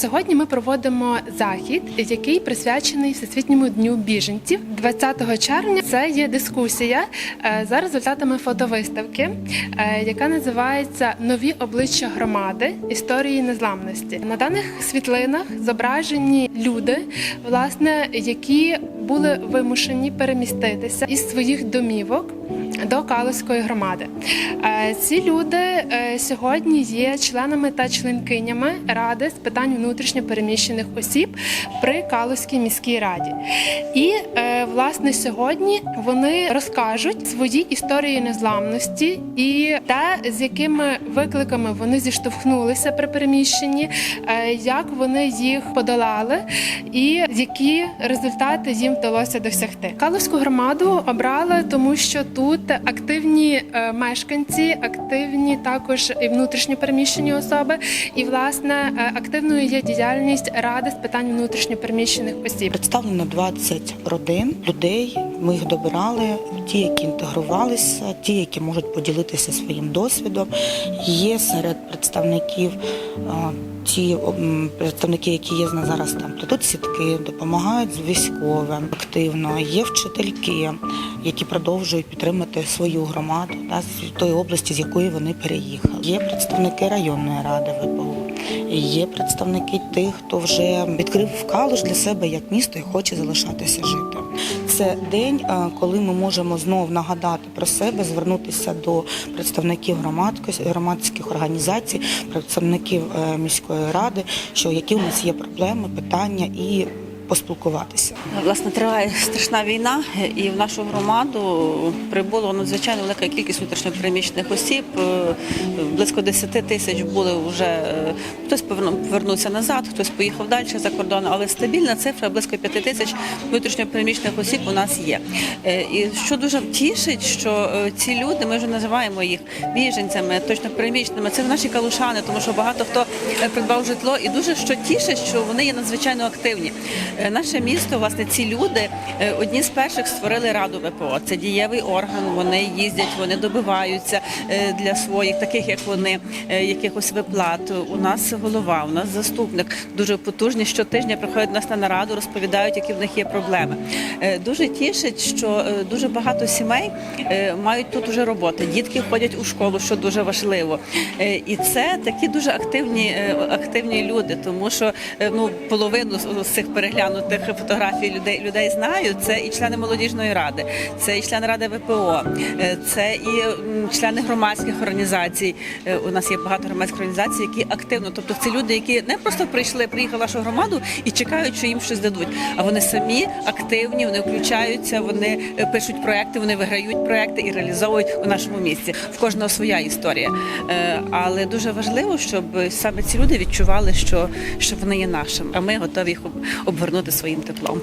Сьогодні ми проводимо захід, який присвячений Всесвітньому дню біженців. 20 червня це є дискусія е, за результатами фотовиставки, е, яка називається Нові обличчя громади історії незламності. На даних світлинах зображені люди, власне, які були вимушені переміститися із своїх домівок до Калузької громади. Е, Ці люди е, сьогодні є членами та членкинями ради з питань внутрішньо переміщених осіб при Калузькій міській раді. І е, власне сьогодні вони розкажуть свої історії незламності і те, з якими викликами вони зіштовхнулися при переміщенні, як вони їх подолали, і які результати їм вдалося досягти. Калузьку громаду обрали, тому що тут активні е, мешканці, активні також і внутрішньо переміщені особи, і власне е, активною є діяльність ради з питань внутрішньо переміщених осіб. Представлено 20 родин людей. Ми їх добирали. Ті, які інтегрувалися, ті, які можуть поділитися своїм досвідом. Є серед представників ті представники, які є на зараз там плетуть сітки, допомагають з військовим активно. Є вчительки, які продовжують підтримати свою громаду та, з тої області, з якої вони переїхали. Є представники районної ради ВПО. Є представники тих, хто вже відкрив Калуш для себе як місто і хоче залишатися жити. Це день, е, коли ми можемо знов нагадати про себе, звернутися до представників громадських організацій, представників е, міської ради, що які у нас є проблеми, питання і поспілкуватися. Власне, триває страшна війна, і в нашу громаду прибуло надзвичайно велика кількість внутрішньопереміщених осіб. Е, Близько 10 тисяч були вже е, хтось поверну- повернувся назад, хтось поїхав далі за кордон, але стабільна цифра близько 5 тисяч внутрішньопереміщених осіб у нас є. Е, І що дуже втішить, що ці люди, ми вже називаємо їх біженцями, точно переміщеними. Це наші калушани, тому що багато хто придбав житло, і дуже що тішить, що вони є надзвичайно активні. Е, Наше місто, власне, ці люди е, одні з перших створили раду ВПО. Це дієвий орган. Вони їздять, вони добиваються е, для своїх, таких як вони, якихось виплат. У нас голова, у нас заступник дуже потужні. Щотижня приходять нас на нараду, розповідають, які в них є проблеми. Дуже тішить, що дуже багато сімей мають тут уже роботи. Дітки ходять у школу, що дуже важливо. І це такі дуже активні, активні люди, тому що ну половину з- цих переглянутих фотографій людей людей знаю. Це і члени молодіжної ради, це і члени ради ВПО, е, це і члени громадських організацій. Е, У нас є багато громадських організацій, які активно, тобто це люди, які не просто прийшли, приїхали в нашу громаду і чекають, що їм щось дадуть. А вони самі активні, вони включаються, вони е, пишуть проекти, вони виграють проекти і реалізовують у нашому місті. В кожного своя історія. Але дуже важливо, щоб саме ці люди відчували, що, що вони є нашими, а ми готові їх об- обернути своїм теплом.